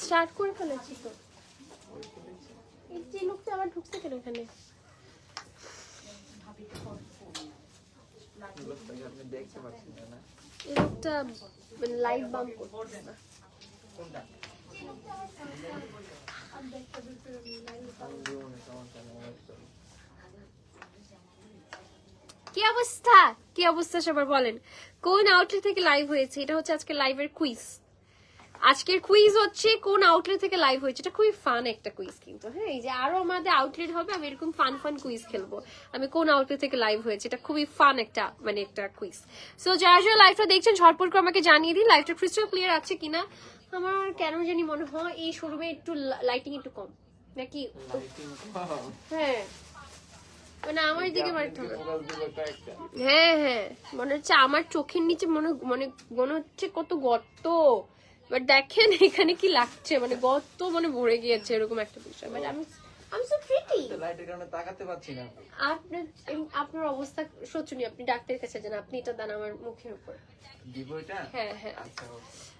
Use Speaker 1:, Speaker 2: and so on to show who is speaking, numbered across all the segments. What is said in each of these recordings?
Speaker 1: Start করে ফেলেছি তো। এই যে লোকটা আবার ঢুকছে কেন এখানে
Speaker 2: আপনি দেখতে পাচ্ছেন না
Speaker 1: কি অবস্থা? কি অবস্থা সবার বলেন। কোন আউটলেট থেকে লাইভ হয়েছে? এটা হচ্ছে আজকে লাইভের কুইজ আজকের কুইজ হচ্ছে কোন আউটলেট থেকে লাইভ হয়েছে। এটা খুবই ফান একটা কুইজ কিন্তু হ্যাঁ? এই যে আরও আমাদের আউটলেট হবে আমি এরকম ফান ফান কুইজ খেলব। আমি কোন আউটলেট থেকে লাইভ হয়েছে এটা খুবই ফান একটা মানে একটা কুইজ সো যারা যারা লাইভটা দেখছেন ঝটপট করে আমাকে জানিয়ে দিন লাইভটা ক্রিস্টাল ক্লিয়ার আছে কিনা। আমার কেন জানি মনে হয় এই শোরুমে একটু লাইটিং একটু কম। নাকি? হ্যাঁ। মানে আমার দিকে হ্যাঁ হ্যাঁ। মনে হচ্ছে আমার চোখের নিচে মনে মনে মনে হচ্ছে কত গর্ত। বাট দেখেন এখানে কি লাগছে? মানে গত মানে ভরে গিয়েছে এরকম একটা বিষয়। মানে আমি আপনার অবস্থা শোচনীয়। আপনি ডাক্তারের কাছে যান আপনি এটা দেন আমার মুখের উপর। হ্যাঁ হ্যাঁ।
Speaker 2: আচ্ছা.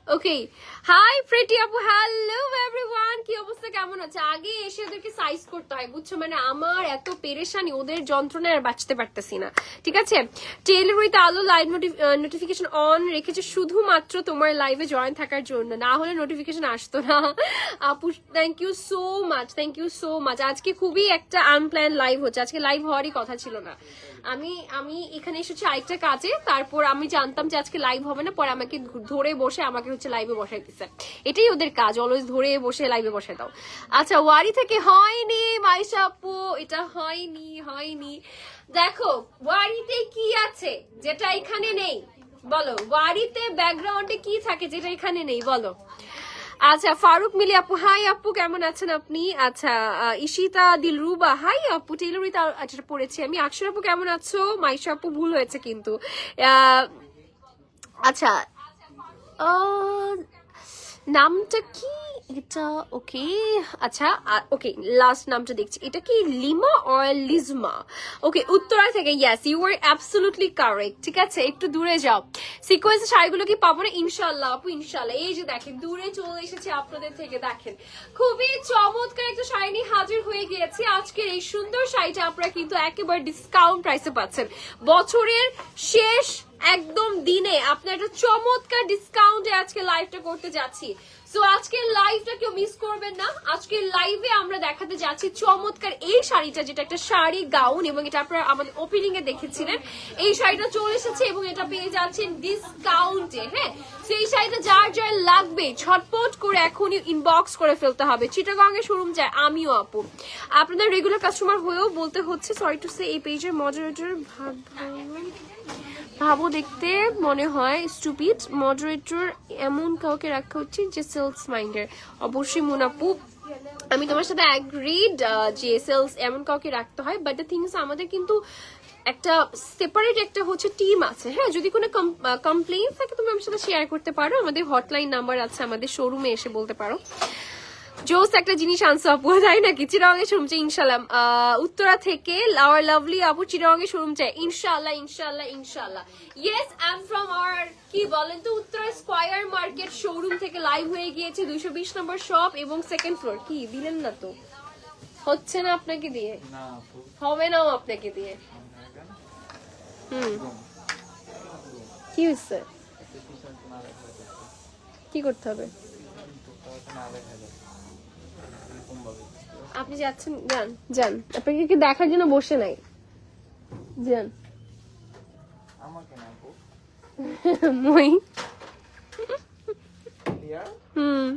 Speaker 1: ওকে। হাই প্রিটি আপু হ্যালো এভরিওয়ান কি অবস্থা কেমন আছে? আগে এসে ওদেরকে সাইজ করতে হয় বুঝছ? মানে আমার এত পেরেশানি ওদের যন্ত্রণায় আর বাঁচতে পারতেছি না। ঠিক আছে? আলো লাইভ নোটিফিকেশন অন রেখেছে শুধুমাত্র তোমার লাইভে জয়েন থাকার জন্য। না হলে নোটিফিকেশন আসতো না। আপু thank you so much thank you so much আজকে খুবই একটা আনপ্ল্যান লাইভ হচ্ছে। আজকে লাইভ হওয়ারই কথা ছিল না। আমি আমি এখানে এসেছি আরেকটা কাজে। তারপর আমি জানতাম যে আজকে লাইভ হবে না, পরে আমাকে ধরে বসে আমাকে হচ্ছে লাইভে বসাই দিচ্ছে এটাই ওদের কাজ অলওয়েজ ধরে বসে লাইভে বসাই দাও। আচ্ছা ওয়ারি থেকে হয়নি, মাইশা এটা হয়নি হয়নি। দেখো, ওয়ারিতে কি আছে যেটা এখানে নেই? বলো, ওয়ারিতে ব্যাকগ্রাউন্ডে কি থাকে যেটা এখানে নেই? বলো। আচ্ছা ফারুক মিলি আপু হাই আপু, কেমন আছেন আপনি? আচ্ছা ইশিতা দিলরুবা হাই আপু টেইলরিতা আচ্ছা পড়েছি আমি। আকশর আপু, কেমন আছো? মাইশা আপু, ভুল হয়েছে কিন্তু। আচ্ছা নামটা কি? এটা ওকে আচ্ছা ওকে লাস্ট নামটা দেখছি। এটা কি লিমা অর লিজমা? ওকে উত্তরা থেকে yes you are absolutely correct ঠিক আছে? একটু দূরে যাও। সিকোয়েন্স শাড়িগুলো কি পাবো না? ইনশাল্লাহ আপু ইনশাল্লাহ এই যে দেখেন, দূরে চলে এসেছে আপনাদের থেকে, দেখেন। খুবই চমৎকার একটা শাড়ি নিয়ে হাজির হয়ে গিয়েছি। আজকের এই সুন্দর শাড়িটা আপনারা কিন্তু একেবারে ডিসকাউন্ট প্রাইসে পাচ্ছেন। বছরের শেষ একদম দিনে আপনার একটা চমৎকার ডিসকাউন্টে আজকে লাইভটা করতে যাচ্ছি। সো আজকের লাইভটা কেউ মিস করবেন না। আজকের লাইভে আমরা দেখাতে যাচ্ছি চমৎকার এই শাড়িটা, যেটা একটা শাড়ি গাউন এবং এটা আপনারা আমাদের ওপেনিং এ দেখেছিলেন। এই শাড়িটা চলে এসেছে এবং এটা পেয়ে যাচ্ছেন ডিসকাউন্টে হ্যাঁ? সেই শাড়িটা যার যার লাগবে ছটপট করে এখনই ইনবক্স করে ফেলতে হবে। চিটাগং এর শোরুম যায়, আমিও আপু। আপনাদের রেগুলার কাস্টমার হয়েও বলতে হচ্ছে সরি টু সে এই পেজের মডারেটর ভাব ভাবো দেখতে, মনে হয় স্টুপিড মডারেটর এমন কাউকে রাখা উচিত যে সেলস মাইন্ডের অবশ্যই মুনাপু আমি তোমার সাথে অ্যাগ্রিড যে সেলস এমন কাউকে রাখতে হয় বাট দ্য থিংস আমাদের কিন্তু একটা সেপারেট একটা হচ্ছে টিম আছে। হ্যাঁ যদি কোনো কমপ্লেন থাকে, তুমি আমার সাথে শেয়ার করতে পারো। আমাদের হটলাইন নাম্বার আছে, আমাদের শোরুমে এসে বলতে পারো। জোস একটা জিনিস আনছো আপু তাই নাকি? চিরঙ্গে শোরুম চাই ইনশাল্লাহ উত্তরা থেকে আওয়ার লাভলি আপু চিরঙ্গে শোরুম চাই ইনশাল্লাহ ইনশাল্লাহ ইনশাল্লাহ yes I am from our কি বলেন তো উত্তরা স্কয়ার মার্কেট শোরুম থেকে লাইভ হয়ে গিয়েছে দুইশো বিশ নম্বর শপ এবং সেকেন্ড ফ্লোর কি দিলেন না তো? হচ্ছে না আপনাকে দিয়ে?
Speaker 2: না
Speaker 1: হবে নাও আপনাকে দিয়ে। হুম। কি হচ্ছে কি করতে হবে? আপনি যাচ্ছেন? যান। যান। আপনাকে কি দেখার জন্য বসে নাই? যান।
Speaker 2: আমাকে না
Speaker 1: মই। হুম।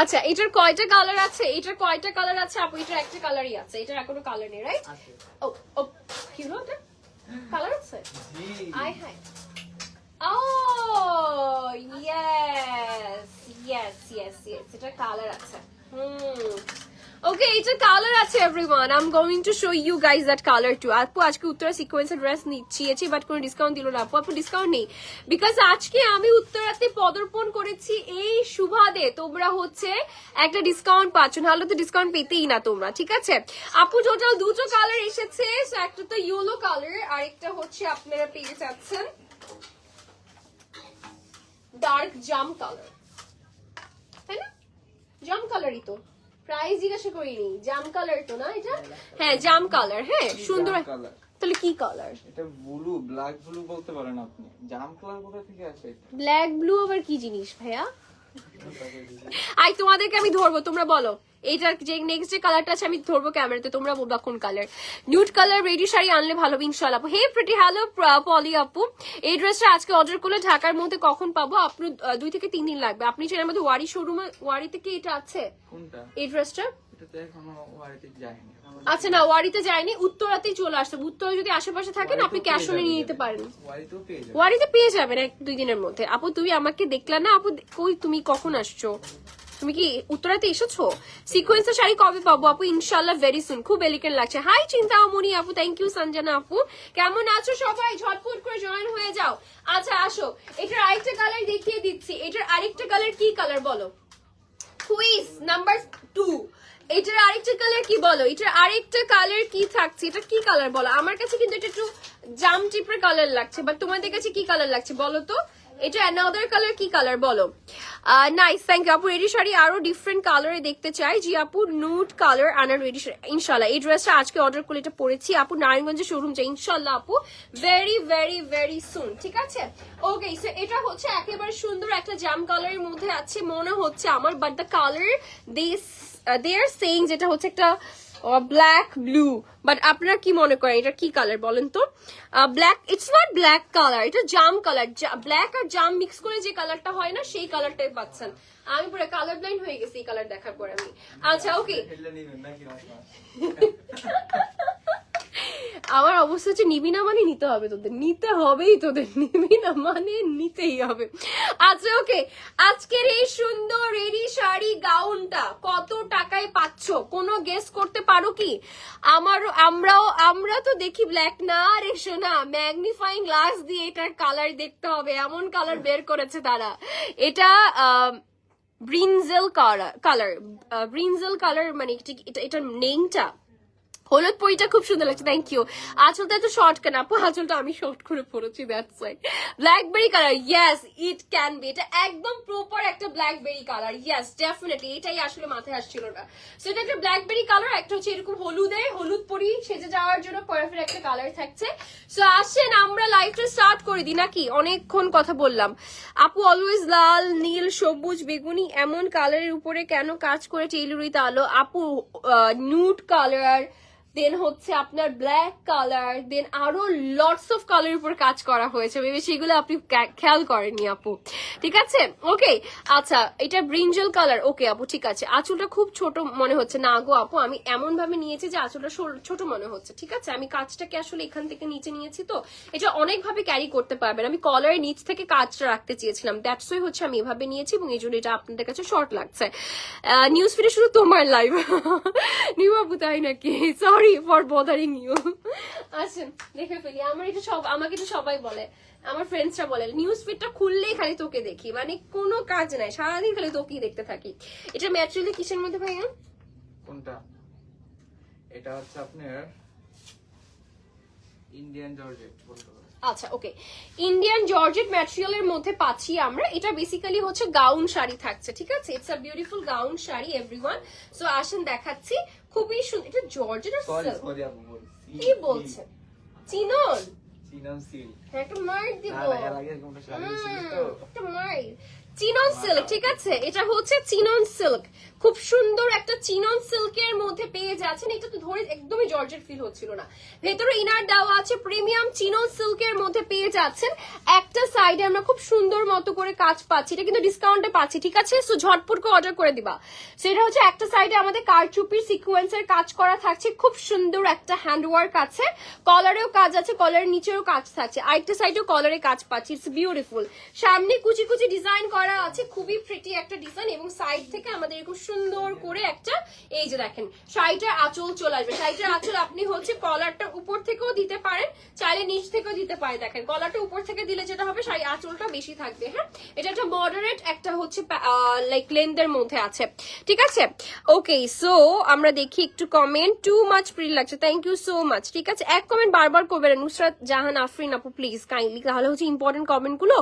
Speaker 1: আচ্ছা এটার কয়টা কালার আছে? এটার কয়টা কালার আছে আপু? এটার একটা কালারই আছে। এটার এখনও কালার নেই রাইট ও ও কি হলো এটা কালার আছে?
Speaker 2: জি।
Speaker 1: I hi. O yes, yes yes yes এটা কালার আছে। ওকে এটা কালার আছে everyone I am going to show you guys that colour to আপু আজকে উত্তরা সিকোয়েন্সের ড্রেস নিচ্ছিয়েছি বাট কোনো ডিসকাউন্ট দিল না। আপু আপু ডিসকাউন্ট নেই। বিকজ আজকে আমি উত্তরাতে পদার্পণ করেছি এই সুবাদে। তোমরা হচ্ছে একটা ডিসকাউন্ট পাচ্ছ নাহলে তো ডিসকাউন্ট পেতেই না তোমরা ঠিক আছে? আপু টোটাল দুটো কালার এসেছে So, একটা তো ইয়েলো কালার আরেকটা হচ্ছে আপনারা পেয়ে যাচ্ছেন ডার্ক জাম কালার তাই না? জাম কালারই তো। প্রাইস জিজ্ঞাসা করিনি জাম কালার তো না এটা? হ্যাঁ জাম কালার হ্যাঁ সুন্দর তাহলে কি কালার?
Speaker 2: এটা ব্লু ব্ল্যাক ব্লু বলতে পারেন আপনি। জাম কালার কোথা থেকে আসে
Speaker 1: ব্ল্যাক ব্লু আবার কি জিনিস ভাইয়া? আই তোমাদেরকে আমি ধরবো তোমরা বলো। এইটার যে নেক্সট যে কালারটা আছে আমি ধরবো ক্যামেরাতে তোমরা বলবা কোন colour nude colour ready sari আনলে ভালো হবে ইনশাল্লাহ আপু হে প্রিটি হ্যালো পলি আপু। এই ড্রেসটা আজকে অর্ডার করলে ঢাকার মধ্যে কখন পাবো? আপনি দুই থেকে তিন দিন লাগবে। আপনি চাইলে আমাদের ওয়ারি শোরুমে ওয়ারিতে কি এটা আছে? এই ড্রেসটা
Speaker 2: এটা তো এখনও বাড়িতে যায়নি।
Speaker 1: আচ্ছা না ওয়ারিতে যায়নি উত্তরাতেই চলে আসছে উত্তরা যদি আশেপাশে থাকেন আপনি ক্যাশ অনে নিয়ে নিতে পারেন। ওয়ারিতে পেয়ে যাবেন এক দুই দিনের মধ্যে। আপু তুমি আমাকে দেখলা না? আপু কই তুমি কখন আসছো? তুমি কি উত্তরাতে এসেছ? সিকোয়েন্সের শাড়ি কবে পাবো আপু? ইনশাল্লাহ ভেরি সুন খুব এলিগেন্ট লাগছে। হাই চিন্তামণি আপু থ্যাংক ইউ সঞ্জনা আপু। কেমন আছো সবাই? ঝটপট করে জয়েন হয়ে যাও। আচ্ছা আসো। এটার আরেকটা কালার দেখিয়ে দিচ্ছি। এটার আরেকটা কালার কি কালার বলো? কুইজ নাম্বার টু এটার আরেকটা কালার কি বলো? এটার আরেকটা কালার কি থাকছে? এটা কি কালার বলো? আমার কাছে কিন্তু এটা একটু জাম টিপের কালার লাগছে বাট তোমাদের কাছে কি কালার লাগছে বলো তো? এটা অ্যানাদার কালার কি কালার বলো? নাইস থ্যাংক ইউ আপু, রেডি শাড়ি আরও ডিফারেন্ট কালারে দেখতে চাই। জি, আপু নুট কালার আনার রেডি ইনশাল্লাহ এই ড্রেসটা আজকে অর্ডার করে এটা পরেছি। আপু, নারায়ণগঞ্জের শোরুম চাই ইনশাল্লাহ আপু। ভেরি ভেরি ভেরি সুন ঠিক আছে? ওকে সো এটা হচ্ছে একেবারে সুন্দর একটা জাম কালারের মধ্যে আছে। মনে হচ্ছে আমার but the colour this they are saying যেটা হচ্ছে একটা ব্ল্যাক ব্লু বাট আপনারা কি মনে করেন? এটা কি কালার বলেন তো? Black it's not black colour এটা জাম কালার ব্ল্যাক আর জাম মিক্স করে যে কালারটা হয় না সেই কালারটাই পাচ্ছেন। আমি পুরো কালার ব্লাইন্ড হয়ে গেছি এই কালার দেখার পর আমি। আচ্ছা ওকে
Speaker 2: হেডলা নিবেন নাকি আপনার?
Speaker 1: আমার অবস্থা হচ্ছে নিবি না মানে নিতে হবে তোদের। নিতে হবেই তোদের। নিবি না মানে নিতেই হবে। আচ্ছা ওকে আজকের এই সুন্দর রেডি শাড়ি গাউনটা কত টাকায় পাচ্ছ? কোনো গেস করতে পারো কি? আমার, আমরাও, আমরা তো দেখি ব্ল্যাক না রে শোনা ম্যাগনিফাইং গ্লাস দিয়ে এটার কালার দেখতে হবে। এমন কালার বের করেছে তারা। এটা brinjal colour colour brinjal colour মানে এটা- এটা, এটার নেমটা হলুদ পরিটা খুব সুন্দর লাগছে থ্যাংক ইউ আঁচলটা এত শর্ট কেন আপু? আঁচলটা আমি শর্ট করে পড়েছি that's why blackberry colour yes it can be এটা একদম প্রপার একটা ব্ল্যাকবেরি কালার ইয়েস ডেফিনেটলি এটাই আসলে মাথায় আসছিল না। সো এটা একটা ব্ল্যাকবেরি কালার একটা হচ্ছে এরকম হলুদে, হলুদ পরি সেজে যাওয়ার জন্য পারফেক্ট একটা কালার থাকছে। সো আসেন, আমরা লাইভটা স্টার্ট করে দিই, নাকি? অনেকক্ষণ কথা বললাম। আপু অলওয়েজ লাল, নীল, সবুজ, বেগুনি, এমন কালারের উপরে কেন কাজ করে টেইলরিতে আলো? আপু নিউড কালার দেন হচ্ছে আপনার ব্ল্যাক কালার দেন আরও লটস অফ কালার উপর কাজ করা হয়েছে। ভেবে সেগুলো আপনি খেয়াল করেননি আপু। ঠিক আছে? ওকে আচ্ছা এটা ব্রিঞ্জল কালার ওকে আপু, ঠিক আছে। আঁচলটা খুব ছোট মনে হচ্ছে। না গো আপু, আমি এমন ভাবে নিয়েছি যে আঁচলটা ছোট মনে হচ্ছে। ঠিক আছে? আমি কাজটাকে আসলে এখান থেকে নিচে নিয়েছি তো। এটা অনেক ভাবে ক্যারি করতে পারবেন। আমি কলারের নিচ থেকে কাজটা রাখতে চেয়েছিলাম। দ্যাটস ওই হচ্ছে আমি এভাবে নিয়েছি এবং এই জন্য এটা আপনাদের কাছে শর্ট লাগছে। নিউজ ফিডে শুধু তোমার লাইভ নিউ আপু, তাই নাকি? সরি ফর বদারিং ইউ আচ্ছা দেখে ফেলি। আমার এটা সব আমাকে তো সবাই বলে। আমার ফ্রেন্ডসরা বলে নিউজ ফিডটা খুললেই খালি তোকে দেখি। মানে কোনো কাজ নাই। সারাদিন খালি তোকেই দেখতে থাকি। এটা ম্যাচুয়ালি কিসের মধ্যে ভাইয়া?
Speaker 2: কোনটা? এটা হচ্ছে আপনার ইন্ডিয়ান জর্জেট বলতে পারেন।
Speaker 1: আচ্ছা ওকে। ইন্ডিয়ান জর্জেট ম্যাটেরিয়ালের মধ্যে পাচ্ছি আমরা। এটা বেসিক্যালি হচ্ছে গাউন শাড়ি থাকছে ঠিক আছে? It's a beautiful gown sari everyone so আসেন দেখাচ্ছি। খুবই সুন্দর। এটা জর্জেট সিল্ক
Speaker 2: সরি
Speaker 1: কি বলছেন চিনন?
Speaker 2: চিনন সিল্ক
Speaker 1: হ্যাঁ, একটা মার্ক দিব।
Speaker 2: না না এর আগে কোনটা শাড়ি ছিল? তো
Speaker 1: একটা মার্ক। চিনন সিল্ক ঠিক আছে? এটা হচ্ছে চিনন সিল্ক খুব সুন্দর একটা চিনন সিল্কের মধ্যে পেয়ে যাচ্ছেন। এটা তো ধরে একদমই জর্জের ফিল হচ্ছিল না। ভেতরে ইনার দেওয়া আছে প্রিমিয়াম চিনন সিল্কের মধ্যে পেয়ে যাচ্ছেন। একটা সাইডে আমরা খুব সুন্দর মতো করে কাজ পাচ্ছি। এটা কিন্তু ডিসকাউন্টে পাচ্ছি, ঠিক আছে? সো ঝটপট করে অর্ডার করে দিবা। সেটা হচ্ছে একটা সাইডে আমাদের কারচুপির সিকোয়েন্সের কাজ করা থাকছে। খুব সুন্দর একটা হ্যান্ড ওয়ার্ক আছে। কলারেও কাজ আছে কলারের নিচেও কাজ থাকছে। আরেকটা সাইডেও কলারে কাজ পাচ্ছি। ইটস বিউটিফুল সামনে কুচি কুচি ডিজাইন করা করা আছে। খুবই প্রিটি একটা ডিজাইন এবং সাইড থেকে আমাদের এরকম সুন্দর করে একটা, এই যে দেখেন শাড়িটার আঁচল চলে আসবে। শাড়িটার আঁচল আপনি হচ্ছে কলারটা উপর থেকেও দিতে পারেন, চাইলে নিচ থেকেও দিতে পারেন। দেখেন কলারটা উপর থেকে দিলে যেটা হবে, শাড়ি আঁচলটা বেশি থাকবে হ্যাঁ? এটা একটা মডারেট একটা হচ্ছে লাইক লেন্থের মধ্যে আছে। ঠিক আছে? ওকে সো আমরা দেখি একটু কমেন্ট টু মাচ প্রি লাগছে। থ্যাংক ইউ সো মাচ ঠিক আছে? এক কমেন্ট বারবার করবেন নুসরাত জাহান, আফরিন আপু প্লিজ কাইন্ডলি তাহলে হচ্ছে ইম্পর্টেন্ট কমেন্টগুলো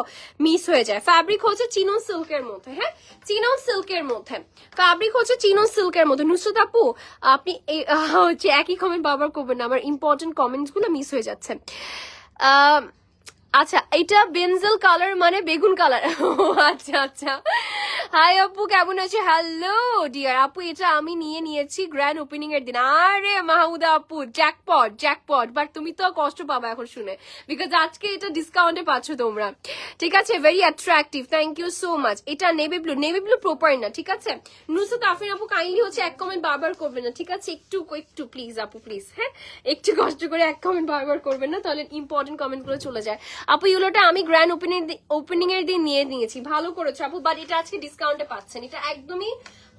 Speaker 1: মিস হয়ে যায়। ফ্যাব্রিক হচ্ছে চিনো সিল্কের মধ্যে হ্যাঁ? চিনো সিল্কের মধ্যে। ফ্যাব্রিক হচ্ছে চিনো সিল্কের মতো নুসরত আপু, আপনি হচ্ছে একই কমেন্ট বারবার করবেন না। আমার ইম্পর্টেন্ট কমেন্টসগুলো মিস হয়ে যাচ্ছে। আচ্ছা এটা বেনজেল কালার মানে বেগুন কালার। আচ্ছা আচ্ছা। হাই আপু, কেমন আছে? হ্যালো ডিয়ার আপু, এটা আমি নিয়ে নিয়েছি গ্র্যান্ড ওপেনিং এর দিন। আরে মাহমুদা আপু জ্যাকপট জ্যাকপট বাট তুমি তো কষ্ট পাবা এখন শুনে। বিকজ আজকে এটা ডিসকাউন্টে পাচ্ছ তোমরা। ঠিক আছে? Very attractive thank you so much এটা navy blue navy blue proper না, ঠিক আছে? নুসরাত আফরিন আপু কাইন্ডলি হচ্ছে এক কমেন্ট বারবার করবেন না, ঠিক আছে? একটু একটু প্লিজ আপু প্লিজ হ্যাঁ? একটু কষ্ট করে এক কমেন্ট বারবার করবেন না, তাহলে ইম্পর্টেন্ট কমেন্টগুলো চলে যায়। আপু ইউলোটা আমি গ্র্যান্ড ওপেনিং ওপেনিং এর দিন নিয়ে নিয়েছি। ভালো করেছ আপু বাট এটা আজকে ডিসকাউন্টে পাচ্ছেন। এটা একদমই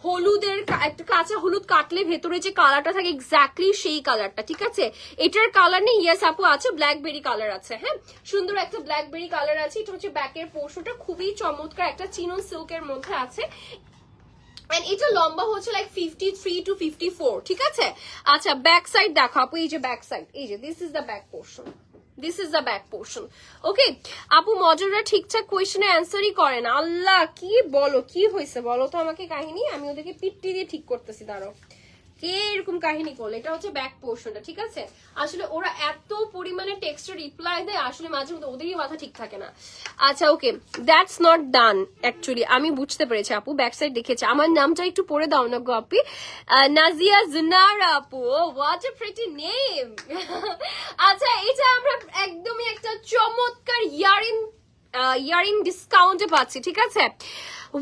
Speaker 1: হলুদের একটা কাঁচা হলুদ কাটলে ভেতরে যে কালারটা থাকে এক্স্যাক্টলি সেই কালারটা ঠিক আছে? এটার কালার নেই ইয়েস আপু, আছে ব্ল্যাকবেরি কালার আছে হ্যাঁ? সুন্দর একটা ব্ল্যাকবেরি কালার আছে, এটা হচ্ছে ব্যাকের পোর্শনটা খুবই চমৎকার, একটা চিনো সিল্কের মধ্যে আছে। এন্ড এটা লম্বা হচ্ছে like fifty three to fifty four ঠিক আছে? আচ্ছা ব্যাক সাইড দেখো আপু, এই যে ব্যাক সাইড এই যে this is the back portion this is the back portion okay আপু মডেলরা ঠিকঠাক কোয়েশনে অ্যান্সারই করে না। আল্লাহ, কি বলো, কি হয়েছে? বলো তো আমাকে কাহিনী, আমি ওদেরকে পিটটি দিয়ে ঠিক করতেছি দাঁড়ো এরকম কাহিনী করল? এটা হচ্ছে ব্যাক পোর্শনটা ঠিক আছে? আসলে ওরা এত পরিমাণে টেক্সটার রিপ্লাই দেয়, আসলে মাঝে মধ্যে ওদেরই মাথা ঠিক থাকে না। আচ্ছা okay that's not done actually আমি বুঝতে পেরেছি আপু ব্যাক সাইড দেখেছি। আমার নামটা একটু পড়ে দাও না গো আপি। নাজিয়া জুনারা আপু হোয়াট এ প্রিটি নেম আচ্ছা এটা আমরা একদমই একটা চমৎকার ইয়ারিং ইয়ারিং ডিসকাউন্টে পাচ্ছি, ঠিক আছে?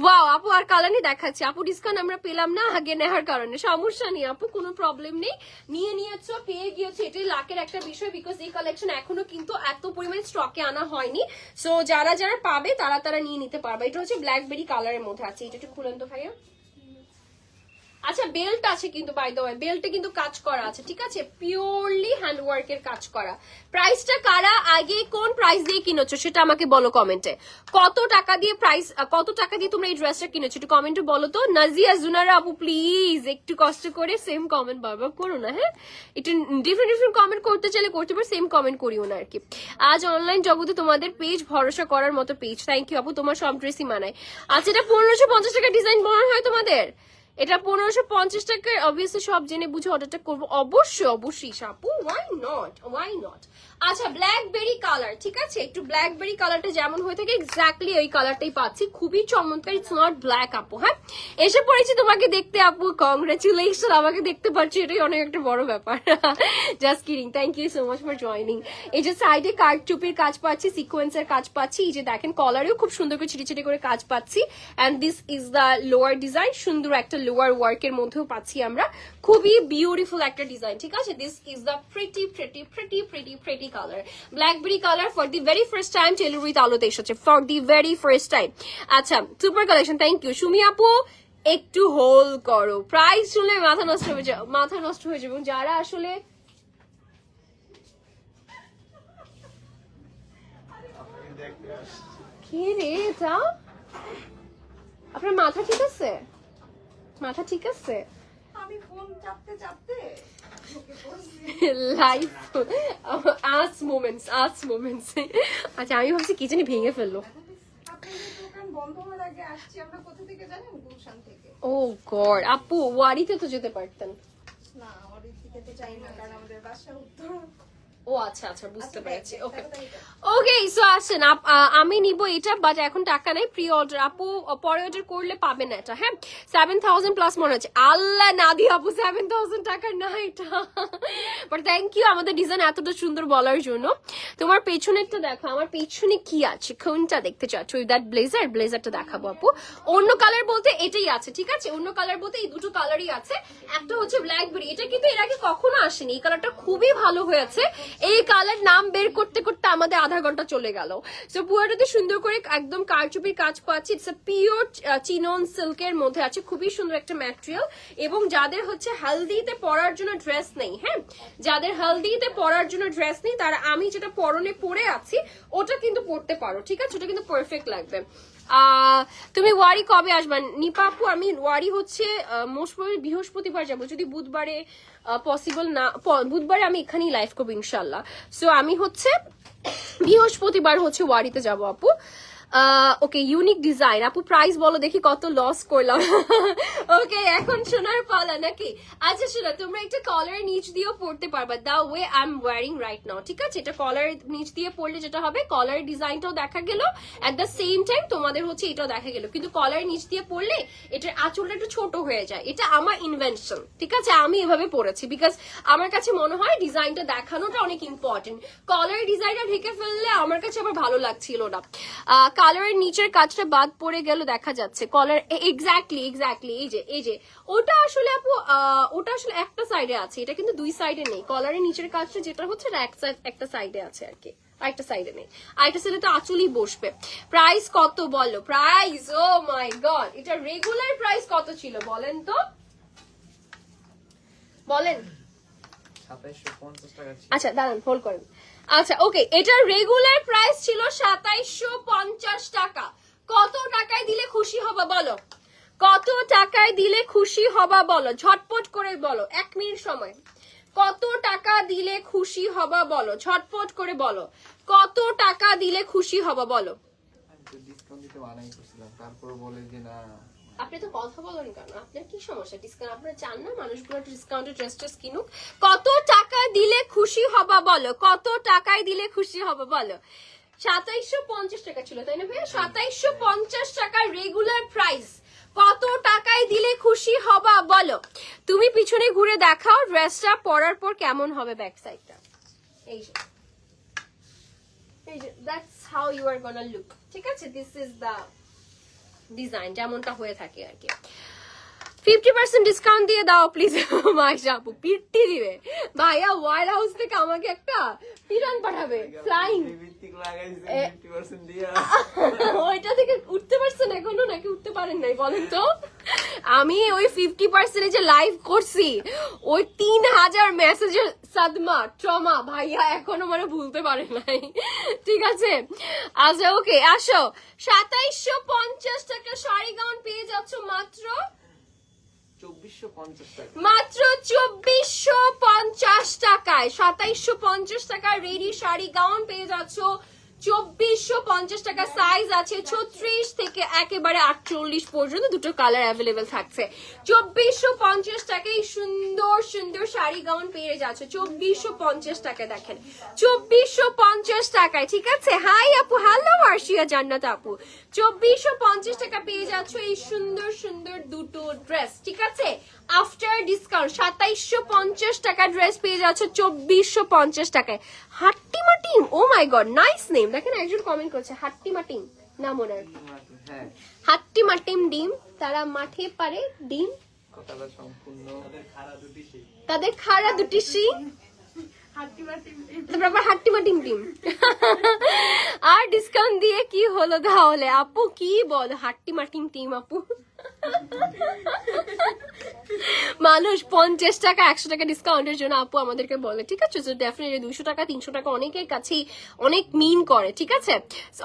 Speaker 1: ওয়াও আপু আর কালানি দেখাচ্ছি। আপু ডিসকাউন্ট আমরা পেলাম না, আগে নেহার কারণে। সমস্যা নেই, আপু, কোনো প্রবলেম নেই। নিয়ে নিয়েছো, পেয়ে গিয়েছো, এটাই লাকের একটা বিষয় বিকজ এই কালেকশন এখনও কিন্তু এত পরিমাণে স্টকে আনা হয়নি। সো যারা যারা পাবে, তারা তারা নিয়ে নিতে পারবে। এটা হচ্ছে ব্ল্যাকবেরি কালারের মধ্যে আছে। এটা একটু খুলেন তো ভাইয়া। আচ্ছা বেল্ট আছে কিন্তু বাই দ্য ওয়ে বেল্টে কিন্তু কাজ করা আছে, ঠিক আছে? পিওরলি হ্যান্ড ওয়ার্কের কাজ করা। প্রাইসটা কারা আগে কোন প্রাইস দিয়ে কিনেছো সেটা আমাকে বলো কমেন্টে কত টাকা দিয়ে প্রাইস কত টাকা দিয়ে তোমরা এই ড্রেসটা কিনেছো একটু কমেন্টে বলো তো। নাজিয়া, জুনারা আপু প্লিজ একটু কষ্ট করে সেম কমেন্ট বারবার করো না হ্যাঁ? একটু ডিফারেন্ট ডিফারেন্ট কমেন্ট করতে চাইলে করতে পারো সেম কমেন্ট করিও না আর কি। আজ অনলাইন জগতে তোমাদের পেজ ভরসা করার মতো পেজ থ্যাংক ইউ আপু, তোমার সব ড্রেসই মানায়। আচ্ছা এটা পনেরোশো পঞ্চাশ টাকা ডিজাইন মনে হয় তোমাদের? এটা পনেরোশো পঞ্চাশ টাকার অবভিয়াসলি সব জেনে বুঝে অর্ডারটা করব। অবশ্যই অবশ্যই, সাপু ওয়াই নট ওয়াই নট আচ্ছা ব্ল্যাকবেরি কালার ঠিক আছে? একটু ব্ল্যাকবেরি কালারটা যেমন হয়ে থাকে এক্স্যাক্টলি ওই কালারটাই পাচ্ছি। খুবই চমৎকার ইটস নট ব্ল্যাক আপু হ্যাঁ? এসে পড়েছি তোমাকে দেখতে, আপু কংগ্রেচুলেশন আমাকে দেখতে পাচ্ছি, এটাই অনেক একটা বড় ব্যাপার। Just kidding thank you so much for joining এই যে সাইডে কার্ড টুপির কাজ পাচ্ছি সিকোয়েন্সের কাজ পাচ্ছি, এই যে দেখেন কলারেও খুব সুন্দর করে ছিটি ছিটি করে কাজ পাচ্ছি। And this is the lower design সুন্দর একটা লোয়ার ওয়ার্কের মধ্যেও পাচ্ছি আমরা। খুবই বিউটিফুল একটা ডিজাইন ঠিক আছে? This is the pretty pretty pretty pretty pretty colour blackberry colour for the very first time tailor with আলোতে এসেছে। For the very first time আচ্ছা super collection thank you Sumi আপু, একটু হোল করো। Price শুনলে মাথা নষ্ট হয়ে যাবে মাথা নষ্ট হয়ে যাবে। যারা আসলে কি রে এটা? আপনার মাথা ঠিক আছে? মাথা ঠিক আছে?
Speaker 3: আমি ফোন চাপতে চাপতে
Speaker 1: life as moments as moments আচ্ছা আমি ভাবছি কি জানি ভেঙে ফেলল। ও গড আপু ওয়ারিতে তো যেতে পারতেন।
Speaker 3: না ওর দিকে তো যাই না কারণ আমাদের বাসা উত্তর।
Speaker 1: ও আচ্ছা আচ্ছা বুঝতে
Speaker 3: আচ্ছা,
Speaker 1: পেরেছি ওকে। ওকে সো আসেন আমি নিব এটা বাট এখন টাকা নাই প্রি অর্ডার আপু পরে অর্ডার করলে পাবে না এটা হ্যাঁ? সেভেন থাউজেন্ড প্লাস মনে হচ্ছে। আল্লাহ না দি আপু সেভেন থাউজেন্ড টাকার না এটা। বাট থ্যাংক ইউ আমাদের ডিজাইন এতটা সুন্দর বলার জন্য। তোমার পেছনেরটা দেখো আমার পেছনে কি আছে? কোনটা দেখতে চাচ্ছ? ওই দ্যাট ব্লেজার ব্লেজারটা দেখাবো আপু। অন্য কালার বলতে এটাই আছে ঠিক আছে? অন্য কালার বলতে এই দুটো কালারই আছে। একটা হচ্ছে ব্ল্যাকবেরি এটা কিন্তু এর আগে কখনো আসেনি। এই কালারটা খুবই ভালো হয়েছে। এই কালার নাম বের করতে করতে আমাদের আধা ঘণ্টা চলে গেল। সো পুয়াটাতে সুন্দর করে একদম কারচুপির কাজ পাচ্ছি। ইটস পিওর চিনন সিল্কের মধ্যে আছে। খুবই সুন্দর একটা ম্যাটেরিয়াল এবং যাদের হচ্ছে হালদিতে পরার জন্য ড্রেস নেই হ্যাঁ? যাদের হালদিতে পরার জন্য ড্রেস নেই, তারা আমি যেটা পরনে পরে আছি, ওটা কিন্তু পরতে পারো, ঠিক আছে? ওটা কিন্তু পারফেক্ট লাগবে। তুমি ওয়ারি কবে আসবা? নিপাপু আমি ওয়ারি হচ্ছে মোস্ট বৃহস্পতিবার যাব। যদি বুধবারে পসিবল না বুধবারে আমি এখানেই লাইভ করব ইনশাল্লাহ সো আমি হচ্ছে বৃহস্পতিবার হচ্ছে ওয়ারিতে যাব আপু। ওকে ইউনিক ডিজাইন আপু প্রাইস বলো, দেখি কত লস করলাম। ওকে এখন শোনার পালা নাকি? আচ্ছা শোনা তোমরা একটা কলার নিচ দিয়েও পড়তে পারবা। The way I am wearing right now ঠিক আছে? এটা কলার নিচ দিয়ে পড়লে যেটা হবে কলার ডিজাইনটাও দেখা গেল। অ্যাট দ্য সেম টাইম তোমাদের হচ্ছে এটাও দেখা গেল। কিন্তু কলার নিচ দিয়ে পড়লে এটার আঁচলটা একটু ছোট হয়ে যায়। এটা আমার ইনভেনশন ঠিক আছে? আমি এভাবে পড়েছি। বিকজ আমার কাছে মনে হয় ডিজাইনটা দেখানোটা অনেক ইম্পর্টেন্ট কলার ডিজাইনটা ঢেকে ফেললে আমার কাছে আবার ভালো লাগছিল না। কালারের নিচের কাজটা বাদ পড়ে গেল, দেখা যাচ্ছে। কলার এক্স্যাক্টলি এক্স্যাক্টলি এই যে এই যে। ওটা আসলে আপু ওটা আসলে একটা সাইডে আছে, এটা কিন্তু দুই সাইডে নেই। কলারের নিচের কাজটা যেটা হচ্ছে একটা সাইডে আছে আর কি, আরেকটা সাইডে নেই। আরেকটা সাইডে তো আচলই বসবে। প্রাইস কত বলো? প্রাইস ও মাই গড এটা রেগুলার প্রাইস কত ছিল বলেন তো? বলেন
Speaker 2: সাতাইশশো পঞ্চাশ টাকা ছিল
Speaker 1: আচ্ছা দাঁড়ান হোল্ড করেন। আচ্ছা ওকে এটার রেগুলার প্রাইস ছিল সাতাইশশো পঞ্চাশ টাকা। কত টাকায় দিলে খুশি হবা বলো? কত টাকায় দিলে খুশি হবা বলো? ঝটপট করে বলো এক মিনিট সময়। কত টাকা দিলে খুশি হবা বলো? ঝটপট করে বলো। কত টাকা দিলে খুশি হবা বলো?
Speaker 2: ডিসকাউন্ট দিতে বানাই করছিলাম তারপর বলে যে না
Speaker 1: আপনি তো কথা বলেন কেন? আপনার কি সমস্যা? ডিসকাউন্ট আপনারা চান না মানুষগুলো ডিসকাউন্টে ড্রেস ট্রেস কিনুক? কত টাকা দিলে খুশি হবা বলো? কত টাকায় দিলে খুশি হবা বলো? সাতাইশশো পঞ্চাশ টাকা ছিল, তাই না ভাইয়া? সাতাইশশো পঞ্চাশ টাকার রেগুলার প্রাইস কত টাকায় দিলে খুশি হবা বলো? তুমি পিছনে ঘুরে দেখাও ড্রেসটা পরার পর কেমন হবে ব্যাক সাইডটা এই যে। এই যে that's how you are gonna look ঠিক আছে? দিস ইজ দ্য ডিজাইন যেমনটা হয়ে থাকে আর কি। ফিফটি পার্সেন্ট ডিসকাউন্ট দিয়ে দাও প্লিজ মাইশা আপু। পিটটি দিবে। ভাইয়া হোয়াইট হাউস থেকে আমাকে একটা পাঠাবে ফ্লাইং ওইটা থেকে উঠতে পারছেন এখনও নাকি উঠতে পারেন নাই বলেন তো? আমি ওই ফিফটি পার্সেন্ট যে লাইভ করছি ওই তিন হাজার মেসেজের সাদমা ট্রমা ভাইয়া এখনও মানে ভুলতে পারে নাই। ঠিক আছে? আচ্ছা ওকে আসো। সাতাইশশো পঞ্চাশ টাকা শাড়ি গাউন পেয়ে যাচ্ছ মাত্র মাত্র চব্বিশশো পঞ্চাশ টাকায়, সাতাইশশো পঞ্চাশ টাকার রেডি শাড়ি গাউন পেয়ে যাচ্ছ। চব্বিশশো পঞ্চাশ টাকা সাইজ আছে ছত্রিশ থেকে একেবারে আটচল্লিশ পর্যন্ত দুটো কালার অ্যাভেলেবেল থাকছে। চব্বিশশো পঞ্চাশ টাকায় সুন্দর সুন্দর শাড়ি গাউন পেয়ে যাচ্ছে। চব্বিশশো পঞ্চাশ টাকায় দেখেন। চব্বিশশো পঞ্চাশ টাকায়, ঠিক আছে? হাই আপু হ্যালো আর্শিয়া জান্নাত আপু। চব্বিশশো পঞ্চাশ টাকা পেয়ে যাচ্ছ এই সুন্দর সুন্দর দুটো ড্রেস ঠিক আছে? আফটার ডিসকাউন্ট সাতাইশশো পঞ্চাশ টাকা ড্রেস পেয়ে যাচ্ছ চব্বিশশো পঞ্চাশ টাকায়। হাট্টিমা টিম oh my god nice name দেখেন একজন কমেন্ট করছে হাট্টিমা টিম না মনে হয়।
Speaker 2: হ্যাঁ
Speaker 1: হাট্টিমা ডিম তারা মাঠে পারে ডিম।
Speaker 2: কথাটা সম্পূর্ণ।
Speaker 1: তাদের খাড়া দুটি
Speaker 3: হাট্টিমাটি
Speaker 1: তারপর আবার হাট্টিমা টিম। আর ডিসকাউন্ট দিয়ে কি হলো তাহলে? আপু, কি বল? হাট্টিমা টিম টিম, আপু। মানুষ পঞ্চাশ টাকা, একশো টাকা ডিসকাউন্টের জন্য আপু আমাদেরকে বলে, ঠিক আছে? তো ডেফিনেটলি দুশো টাকা, তিনশো টাকা অনেকের কাছেই অনেক মিন করে, ঠিক আছে?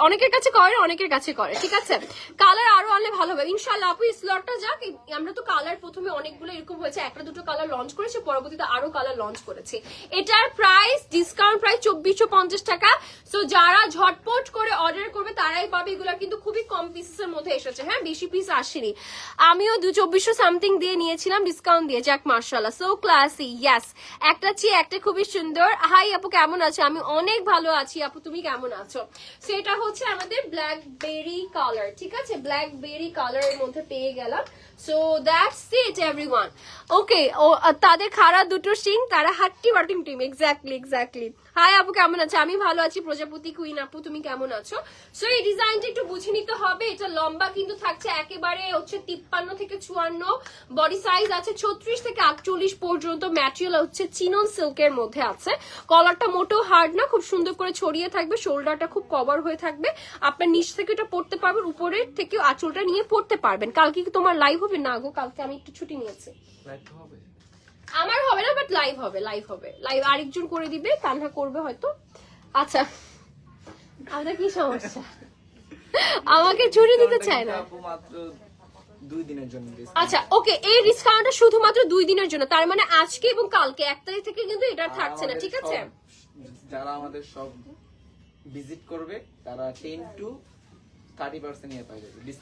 Speaker 1: অনেকের কাছে করে, অনেকের কাছে করে, ঠিক আছে? কালার আরও আনলে ভালো হবে। ইনশাল্লাহ আপু স্লটটা যাক আমরা তো কালার প্রথমে অনেকগুলো এরকম হয়েছে, একটা দুটো কালার লঞ্চ করেছে, পরবর্তীতে আরও কালার লঞ্চ করেছে। এটার প্রাইস ডিসকাউন্ট প্রাইস চব্বিশশো পঞ্চাশ টাকা। সো যারা ঝটপট করে অর্ডার করবে, তারাই পাবে। এগুলো কিন্তু খুবই কম পিসের মধ্যে এসেছে হ্যাঁ? বেশি পিস আসেনি। আমিও দু চব্বিশশো সামথিং দিয়ে নিয়েছিলাম ডিসকাউন্ট দিয়ে যাক মার্শাল্লাহ সো ক্লাসি ইয়াস একটা চেয়ে একটা খুবই সুন্দর। হাই আপু, কেমন আছো? আমি অনেক ভালো আছি। আপু, তুমি কেমন আছো? সেটা হচ্ছে আমাদের ব্ল্যাকবেরি কালার ঠিক আছে? ব্ল্যাকবেরি কালারের মধ্যে পেয়ে গেলাম। So that's it everyone okay ও তাদের খারা দুটো সিং, তারা হাট্টি বাটিং টিম এক্স্যাক্টলি এক্স্যাক্টলি হাই আপু, কেমন আছে? আমি ভালো আছি, প্রজাপতি কুইন আপু, তুমি কেমন আছো? সো এই ডিজাইনটা একটু বুঝে নিতে হবে, এটা লম্বা কিন্তু থাকছে একেবারে হচ্ছে তিপ্পান্ন থেকে চুয়ান্ন বডি সাইজ আছে ছত্রিশ থেকে আটচল্লিশ পর্যন্ত ম্যাটেরিয়াল হচ্ছে চিনন সিল্কের মধ্যে আছে। কলারটা মোটেও হার্ড না, খুব সুন্দর করে ছড়িয়ে থাকবে শোল্ডারটা খুব কভার হয়ে থাকবে। আপনার নিচ থেকে এটা পড়তে পারবেন, উপরের থেকে আঁচলটা নিয়ে পড়তে পারবেন। কালকে তোমার লাইভ হবে? না গো কালকে আমি একটু ছুটি নিয়েছি। আমার হবে না বাট লাইভ হবে লাইভ হবে। লাইভ আরেকজন করে দিবে কান্না করবে হয়তো। আচ্ছা আপনার কি সমস্যা? আমাকে ছুটি দিতে চায় না।
Speaker 2: দুই দিনের জন্য
Speaker 1: আচ্ছা ওকে এই ডিসকাউন্টটা শুধুমাত্র দুই দিনের জন্য তার মানে আজকে এবং কালকে এক তারিখ থেকে কিন্তু এটা থাকছে না ঠিক আছে?
Speaker 2: যারা আমাদের সব ভিজিট করবে তারা ten to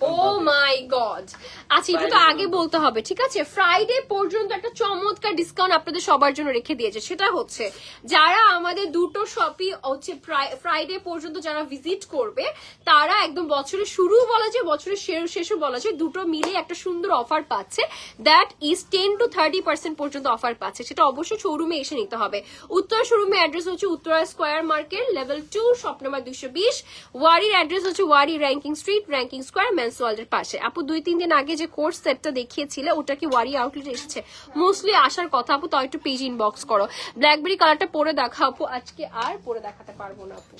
Speaker 1: oh my god আচ্ছা এটা তো
Speaker 2: Friday
Speaker 1: আগে বলতে হবে ঠিক আছে? ফ্রাইডে পর্যন্ত একটা চমৎকার ডিসকাউন্ট আপনাদের সবার জন্য রেখে দিয়েছে। সেটা হচ্ছে যারা আমাদের দুটো শপই হচ্ছে ফ্রাইডে পর্যন্ত যারা ভিজিট করবে তারা একদম বছরের শুরু বলা যায় বছরের শেষ- শেষও বলা যায় দুটো মিলে একটা সুন্দর অফার পাচ্ছে। That is ten to thirty percent পর্যন্ত অফার পাচ্ছে। সেটা অবশ্যই শোরুমে এসে নিতে হবে। উত্তরা শোরুমে অ্যাড্রেস হচ্ছে Uttara square market level two shop number দুশো বিশ। ওয়ারির অ্যাড্রেস হচ্ছে Wari Rankin street Rankin square man's ওয়ার্ল্ডের পাশে। আপু দুই তিন দিন আগে যে কোর্স সেটটা দেখিয়েছিলে ওটা কি ওয়ারি আউটলেট এসেছে? মোস্টলি আসার কথা আপু তাও একটু পেজ ইনবক্স করো। ব্ল্যাকবেরি কালারটা পরে দেখা আপু আজকে আর পরে দেখাতে পারব না আপু।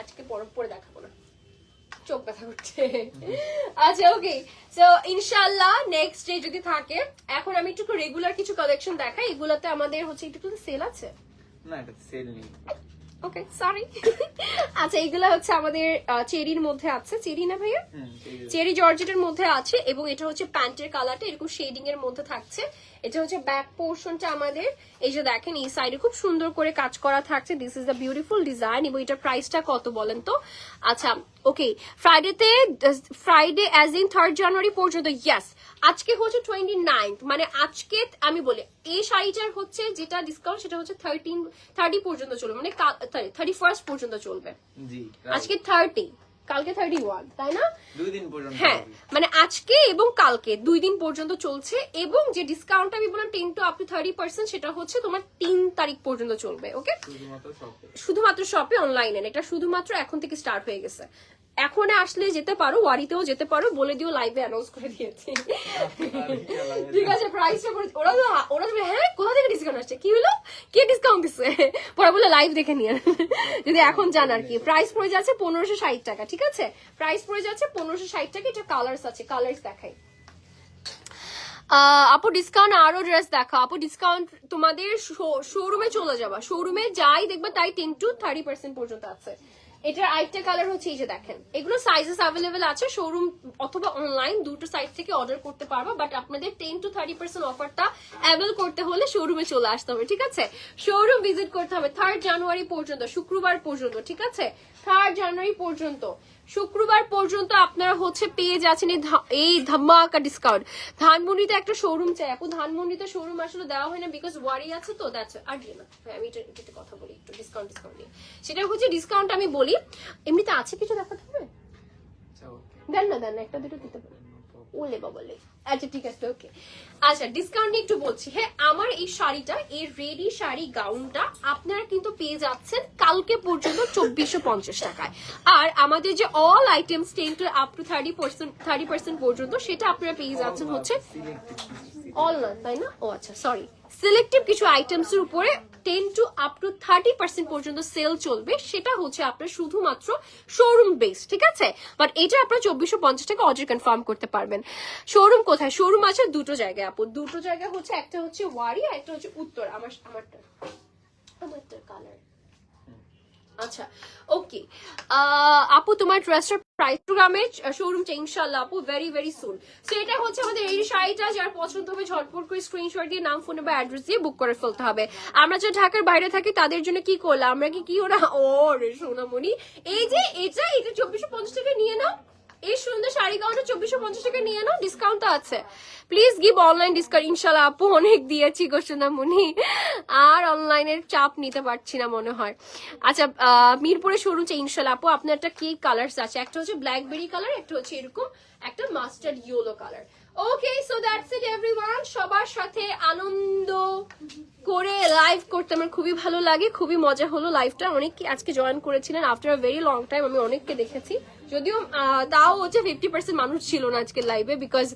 Speaker 1: আজকে পরে পরে দেখাবো না। চোখ ব্যথা করছে। আচ্ছা ওকে সো ইনশাল্লাহ নেক্সট ডে যদি থাকে এখন আমি একটু রেগুলার কিছু কালেকশন দেখাই। এগুলাতে আমাদের হচ্ছে একটু সেল আছে?
Speaker 2: না এটা সেল নেই।
Speaker 1: ওকে সরি আচ্ছা এগুলো হচ্ছে আমাদের চেরির মধ্যে আছে। চেরি না ভাইয়া। চেরি জর্জেটের মধ্যে আছে এবং এটা হচ্ছে প্যান্টের কালারটা এরকম শেডিং এর মধ্যে থাকছে। এটা হচ্ছে ব্যাক পোর্শনটা আমাদের। এই যে দেখেন এই সাইডে খুব সুন্দর করে কাজ করা থাকছে। This is the beautiful design এবং এটার প্রাইসটা কত বলেন তো? আচ্ছা okay ফ্রাইডেতে Friday as in third January পর্যন্ত? ইয়াস আজকে হচ্ছে টোয়েন্টি নাইন্থ মানে আজকে আমি বলি এই শাড়িটার হচ্ছে যেটা ডিসকাউন্ট সেটা হচ্ছে থার্টিন থার্টি পর্যন্ত চলবে। মানে থার্টি ফার্স্ট পর্যন্ত চলবে। আজকে থার্টি কালকে থার্টি ওয়ান তাই না?
Speaker 2: দুই দিন পর্যন্ত
Speaker 1: হ্যাঁ মানে আজকে এবং কালকে দুই দিন পর্যন্ত চলছে এবং যে ডিসকাউন্ট আমি বললাম ten to up to thirty percent সেটা হচ্ছে তোমার তিন তারিখ পর্যন্ত চলবে ওকে
Speaker 2: শুধুমাত্র শপে
Speaker 1: অনলাইনে এটা শুধুমাত্র এখন থেকে স্টার্ট হয়ে গেছে। এখন আসলে যেতে পারো, ওয়ারিতেও যেতে পারো, বলে দিও লাইভে অ্যানাউন্স করে দিয়েছি। ঠিক আছে প্রাইসটা ওরা তো ওরা তো হ্যাঁ কোথা থেকে ডিসকাউন্ট আসছে? কি হলো? কে ডিসকাউন্ট দিচ্ছে পরে বলে লাইভ দেখে নিয়ে যদি এখন জান আর কি। প্রাইস পড়ে যাচ্ছে পনেরোশো ষাট টাকা, ঠিক আছে? প্রাইস পড়ে যাচ্ছে পনেরোশো ষাট টাকা, এটা কালার্স আছে কালার্স দেখাই। আপু ডিসকাউন্ট আরও ড্রেস দেখা আপু ডিসকাউন্ট তোমাদের শোরুমে চলে যাবা। শোরুমে যাই দেখবে, তাই টেন টু থার্টি পার্সেন্ট পর্যন্ত আছে। এটার আরেকটা কালার হচ্ছে এই যে দেখেন। এগুলো সাইজেস অ্যাভেলেবেল আছে শোরুম অথবা অনলাইন দুটো সাইট থেকে অর্ডার করতে পারব বাট আপনাদের টেন টু থার্টি পার্সেন্ট অফারটা অ্যাভেল করতে হলে শোরুমে চলে আসতে হবে, ঠিক আছে? শোরুম ভিজিট করতে হবে থার্ড জানুয়ারি পর্যন্ত, শুক্রবার পর্যন্ত, ঠিক আছে? থার্ড জানুয়ারি পর্যন্ত। শুক্রবার পর্যন্ত আপনারা হচ্ছে পেয়ে যাচ্ছেন এই ধামাকা ডিসকাউন্ট ধানমন্ডিতে একটা শোরুম চাই। এখন ধানমন্ডিতে শোরুম আসলে দেওয়া হয় না বিকজ ওয়ারি আছে তো দ্যাটস আর না হ্যাঁ, আমি এটা এটা কথা বলি একটু ডিসকাউন্ট ডিসকাউন্ট নিয়ে। সেটা হচ্ছে ডিসকাউন্ট আমি বলি এমনিতে আছে কিছু দেখাতে হবে
Speaker 2: আচ্ছা
Speaker 1: দেন না দেন না একটা দুটো দিতে পারেন। ওলে বাবলে আচ্ছা ঠিক আছে ওকে আচ্ছা ডিসকাউন্ট নিয়ে একটু বলছি। হ্যাঁ আমার এই শাড়িটা এই রেডি শাড়ি গাউনটা আপনারা কিন্তু পেয়ে যাচ্ছেন কালকে পর্যন্ত চব্বিশশো পঞ্চাশ টাকায়। আর আমাদের যে all items ten to up to thirty percent thirty percent পর্যন্ত সেটা আপনারা পেয়ে যাচ্ছেন হচ্ছে অল না তাই না? ও আচ্ছা সরি সিলেক্টিভ কিছু আইটেমস এর উপরে ten to up to thirty percent পর্যন্ত সেল চলবে, সেটা হচ্ছে আপনার শুধুমাত্র শোরুম বেস ঠিক আছে? বাট এটা আপনার চব্বিশশো পঞ্চাশ টাকা অর্ডার কনফার্ম করতে পারবেন। শোরুম কোথায়? শোরুম আছে দুটো জায়গায়, আপু। দুটো জায়গা হচ্ছে, একটা হচ্ছে ওয়ারি আর একটা হচ্ছে উত্তর। আমার আমারটা আমারটার কালার আচ্ছা ওকে আপু, তোমার ড্রেসটার প্রাইস প্রোগ্রামে শোরুমটা ইনশাল্লাহ আপু ভেরি ভেরি সুন সো এটা হচ্ছে আমাদের এই শাড়িটা, যার পছন্দ হবে ঝটপট করে স্ক্রিনশট দিয়ে নাম ফোন বা অ্যাড্রেস দিয়ে বুক করে ফেলতে হবে। আমরা যে ঢাকার বাইরে থাকি, তাদের জন্য কি করলাম? আমরা কি কি ওরা? ও রে, সোনামণি, এই যে, এটা এটা চব্বিশশো পঞ্চাশ টাকা নিয়ে নাও। এই সুন্দর শাড়ি গাউনটা চব্বিশশো পঞ্চাশ টাকা নিয়ে নাও ডিসকাউন্ট তো আছে। প্লিজ গিভ অনলাইন ডিসকাউন্ট ইনশাল্লাহ আপু, অনেক দিয়েছি গোসনামুনি আর অনলাইনের চাপ নিতে পারছি না মনে হয়। আচ্ছা মিরপুরে শোরুম চাই ইনশাল্লাহ আপু, আপনার একটা কি কালার্স আছে। একটা হচ্ছে ব্ল্যাকবেরি কালার একটা হচ্ছে এরকম একটা mustard yellow colour okay so that's it everyone সবার সাথে আনন্দ করে লাইভ করতে আমার খুবই ভালো লাগে। খুবই মজা হলো লাইভটা অনেকে আজকে জয়েন করেছিলেন। After a very long time আমি অনেককে দেখেছি। যদিও তাও হচ্ছে ফিফটি পার্সেন্ট মানুষ ছিল না আজকে লাইভে বিকজ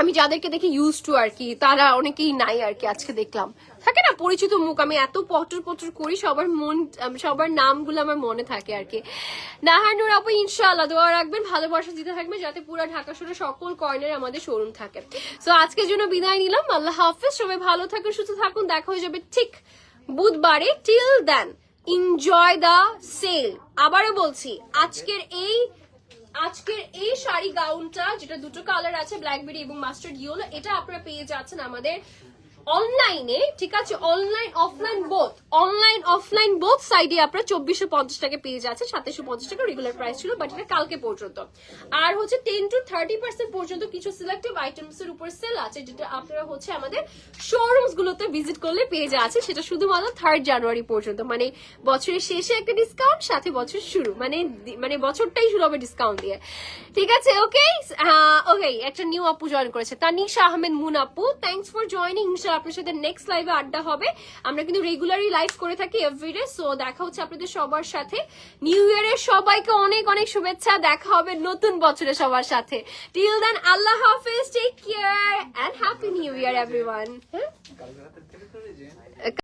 Speaker 1: আমি যাদেরকে দেখি ইউজ টু আর কি, তারা অনেকেই নাই আর কি আজকে দেখলাম। থাকে না পরিচিত মুখ, আমি এত পটর পটর করি, সবার মন সবার নামগুলো আমার মনে থাকে আর কি। নাহানুর আপু ইনশাল্লাহ দোয়া রাখবেন, ভালোবাসা দিতে থাকবে যাতে পুরো ঢাকা শহরে সকল কর্নারে আমাদের শোরুম থাকে। সো আজকের জন্য বিদায় নিলাম, আল্লাহ হাফেজ, সবাই ভালো থাকুন, সুস্থ থাকুন, দেখা হয়ে যাবে ঠিক বুধবারে till then enjoy the sale আবারও বলছি, আজকের এই আজকের এই শাড়ি গাউনটা যেটা দুটো কালার আছে ব্ল্যাকবেরি এবং মাস্টার্ড ইয়েলো এটা আপনারা পেয়ে যাচ্ছেন আমাদের অনলাইনে ঠিক আছে online offline both online offline both সাইডে আপনারা চব্বিশশো পঞ্চাশ টাকা পেয়ে যাচ্ছেন সাতাশশো পঞ্চাশ টাকা রেগুলার প্রাইস ছিল বাট এটা কালকে পর্যন্ত। আর হচ্ছে টেন টু থার্টি পার্সেন্ট পর্যন্ত কিছু সিলেক্টিভ আইটেমস এর উপর সেল আছে, যেটা আপনারা হচ্ছে আমাদের শোরুমস গুলোতে ভিজিট করলে পেয়ে যাচ্ছে সেটা শুধুমাত্র থার্ড জানুয়ারি পর্যন্ত মানে বছরের শেষে একটা ডিসকাউন্ট সাথে বছর শুরু মানে মানে বছরটাই শুরু হবে ডিসকাউন্ট দিয়ে। ঠিক আছে ওকে ওকে একটা নিউ আপু জয়েন করেছে, তানিশা আহমেদ মুন আপু থ্যাংকস ফর জয়নিং ইনশাআল্লাহ আপনার সাথে নেক্সট লাইভে আড্ডা হবে। আমরা কিন্তু রেগুলারই লাইভ করে থাকি এভরিডে সো দেখা হচ্ছে আপনাদের সবার সাথে। নিউ ইয়ারের সবাইকে অনেক অনেক শুভেচ্ছা। দেখা হবে নতুন বছরে সবার সাথে। টিল দেন আল্লাহ হাফেজ take care and happy new year everyone হ্যাঁ?